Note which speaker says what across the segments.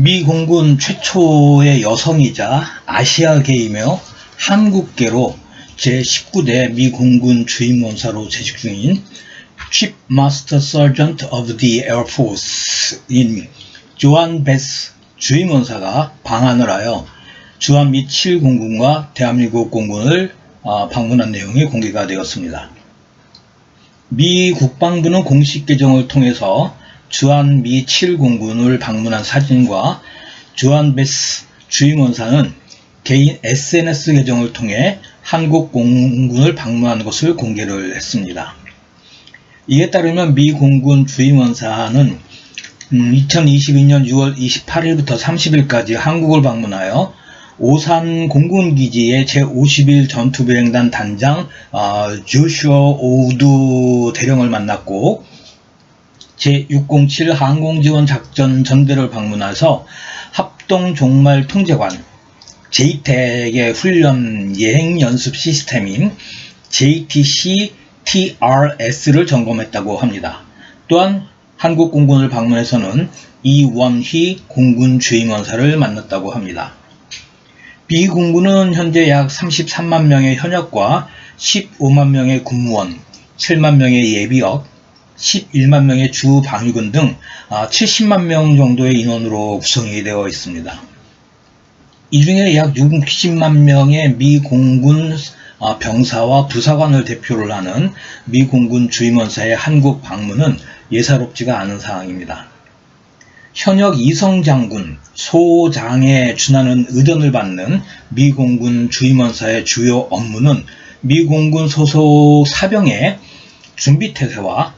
Speaker 1: 미 공군 최초의 여성이자 아시아계이며 한국계로 제19대 미 공군 주임원사로 재직 중인 Chief Master Sergeant of the Air Force인 조한 베스 주임원사가 방한을 하여 주한 미 7공군과 대한민국 공군을 아, 방문한 내용이 공개가 되었습니다. 미 국방부는 공식 계정을 통해서 주한 미 7공군을 방문한 사진과 주한 베스 주임원사는 개인 SNS 계정을 통해 한국 공군을 방문한 것을 공개를 했습니다. 이에 따르면 미 공군 주임원사는 2022년 6월 28일부터 30일까지 한국을 방문하여 오산 공군기지의 제51 전투비행단 단장 조슈어 오우드 대령을 만났고 제607 항공지원 작전 전대를 방문해서 합동 종말 통제관 JTEC의 훈련 예행 연습 시스템인 JTC TRS를 점검했다고 합니다. 또한 한국 공군을 방문해서는 이원희 공군 주임원사를 만났다고 합니다. 미 공군은 현재 약 33만 명의 현역과 15만 명의 군무원, 7만 명의 예비역, 11만 명의 주 방위군 등 70만 명 정도의 인원으로 구성이 되어 있습니다. 이 중에 약 60만 명의 미 공군 병사와 부사관을 대표를 하는 미 공군 주임원사의 한국 방문은 예사롭지가 않은 상황입니다. 현역 이성 장군, 소장에 준하는 의전을 받는 미 공군 주임원사의 주요 업무는 미 공군 소속 사병의 준비 태세와 어,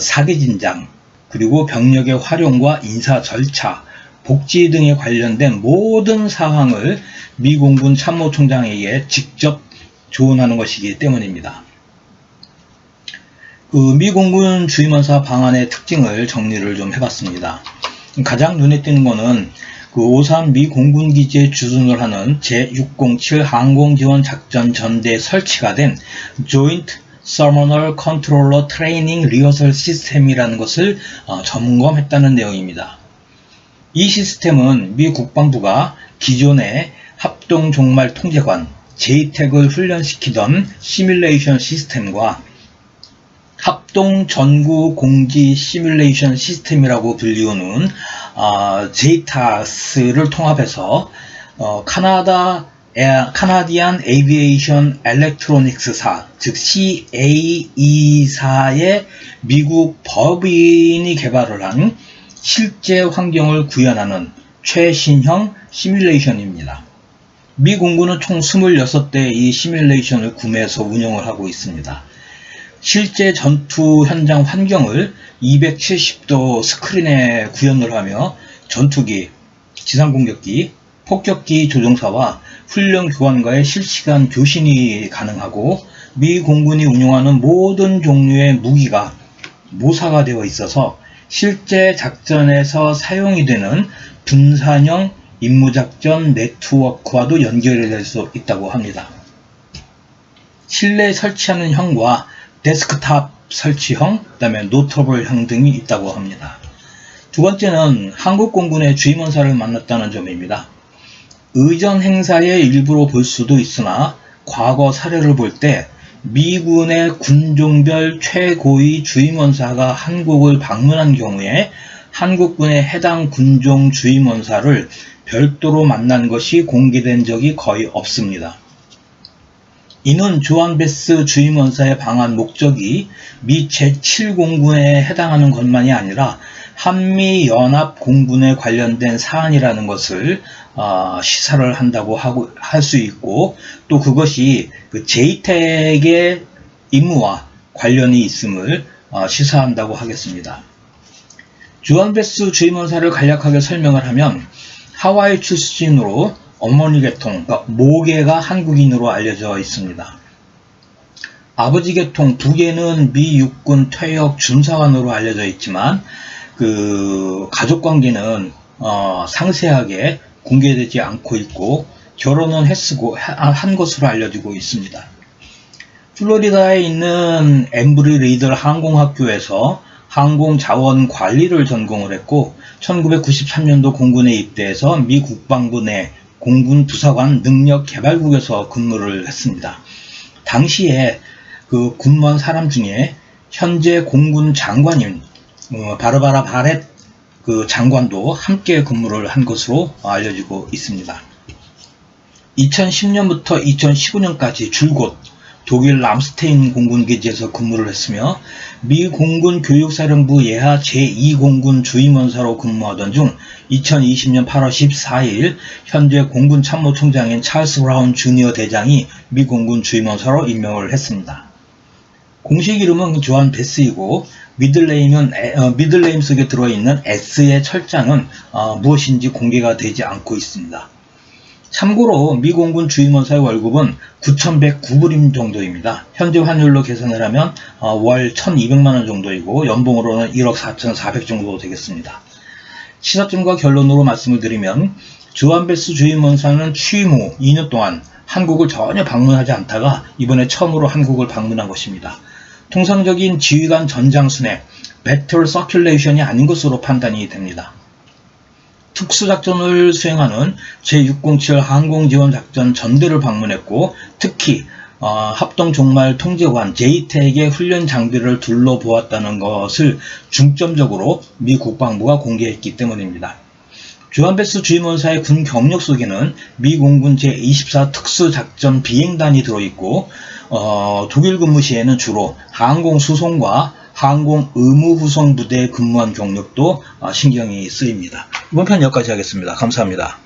Speaker 1: 사기 진장, 그리고 병력의 활용과 인사 절차, 복지 등에 관련된 모든 사항을 미 공군 참모총장에게 직접 조언하는 것이기 때문입니다. 그 미 공군 주임원사 방안의 특징을 정리를 좀 해봤습니다. 가장 눈에 띄는 것은 그 오산 미 공군 기지에 주둔을 하는 제607 항공지원 작전 전대 설치가 된 Thermal Controller Training Rehearsal System이라는 것을 어, 점검했다는 내용입니다. 이 시스템은 미 국방부가 기존의 합동 종말 통제관 JTEC을 훈련시키던 시뮬레이션 시스템과 합동 전구 공지 시뮬레이션 시스템이라고 불리우는 어, JTAS를 통합해서 어, 카나다 에, 카나디안 에이비에이션 엘렉트로닉스사 즉 CAE사의 미국 법인이 개발을 한 실제 환경을 구현하는 최신형 시뮬레이션입니다. 미 공군은 총 26대의 이 시뮬레이션을 구매해서 운영을 하고 있습니다. 실제 전투 현장 환경을 270도 스크린에 구현을 하며 전투기, 지상공격기, 폭격기 조종사와 훈련 교관과의 실시간 교신이 가능하고 미 공군이 운용하는 모든 종류의 무기가 모사가 되어 있어서 실제 작전에서 사용이 되는 분산형 임무작전 네트워크와도 연결이 될수 있다고 합니다. 실내 설치하는 형과 데스크탑 설치형, 그 다음에 노터블형 등이 있다고 합니다. 두 번째는 한국공군의 주임원사를 만났다는 점입니다. 의전 행사의 일부로 볼 수도 있으나 과거 사례를 볼 때 미군의 군종별 최고위 주임원사가 한국을 방문한 경우에 한국군의 해당 군종 주임원사를 별도로 만난 것이 공개된 적이 거의 없습니다. 이는 조한 베스 주임원사의 방한 목적이 미 제7공군에 해당하는 것만이 아니라 한미연합공군에 관련된 사안이라는 것을 어, 시사를 한다고 하고 할 수 있고 또 그것이 그 제이텍의 임무와 관련이 있음을 어, 시사한다고 하겠습니다. 주한 베스 주임원사를 간략하게 설명을 하면 하와이 출신으로 어머니 계통, 그러니까 모계가 한국인으로 알려져 있습니다. 아버지 계통 두 개는 미 육군 퇴역 준사관으로 알려져 있지만 그 가족 관계는 어, 상세하게 공개되지 않고 있고 결혼은 했고 한 것으로 알려지고 있습니다. 플로리다에 있는 엠브리 리들 항공학교에서 항공 자원 관리를 전공을 했고 1993년도 공군에 입대해서 미 국방부 내 공군 부사관 능력 개발국에서 근무를 했습니다. 당시에 그 군무한 사람 중에 현재 공군 장관인 어, 바르바라 바렛 그 장관도 함께 근무를 한 것으로 알려지고 있습니다. 2010년부터 2015년까지 줄곧 독일 람스테인 공군 기지에서 근무를 했으며 미 공군 교육사령부 예하 제2공군 주임원사로 근무하던 중 2020년 8월 14일 현재 공군 참모총장인 찰스 브라운 주니어 대장이 미 공군 주임원사로 임명을 했습니다. 공식 이름은 조한 베스이고 미들네임은 에- 어, 미들네임 속에 들어있는 S의 철자는 어, 무엇인지 공개가 되지 않고 있습니다. 참고로 미 공군 주임원사의 월급은 9,109불임 정도입니다. 현재 환율로 계산을 하면 어, 월 1,200만원 정도이고 연봉으로는 1억 4,400 정도 되겠습니다. 시사점과 결론으로 말씀을 드리면 조한베스 주임원사는 취임 후 2년 동안 한국을 전혀 방문하지 않다가 이번에 처음으로 한국을 방문한 것입니다. 통상적인 지휘관 전장순회 배틀 서큘레이션이 아닌 것으로 판단이 됩니다. 특수작전을 수행하는 제607 항공지원작전 전대를 방문했고 특히 어, 합동종말 통제관 JTEC의 훈련 장비를 둘러보았다는 것을 중점적으로 미 국방부가 공개했기 때문입니다. 조한베스 주임원사의 군 경력 속에는 미 공군 제24 특수작전 비행단이 들어있고 어, 독일 근무 시에는 주로 항공 수송과 항공 의무 후송 부대에 근무한 경력도 어, 신경이 쓰입니다. 이번 편 여기까지 하겠습니다. 감사합니다.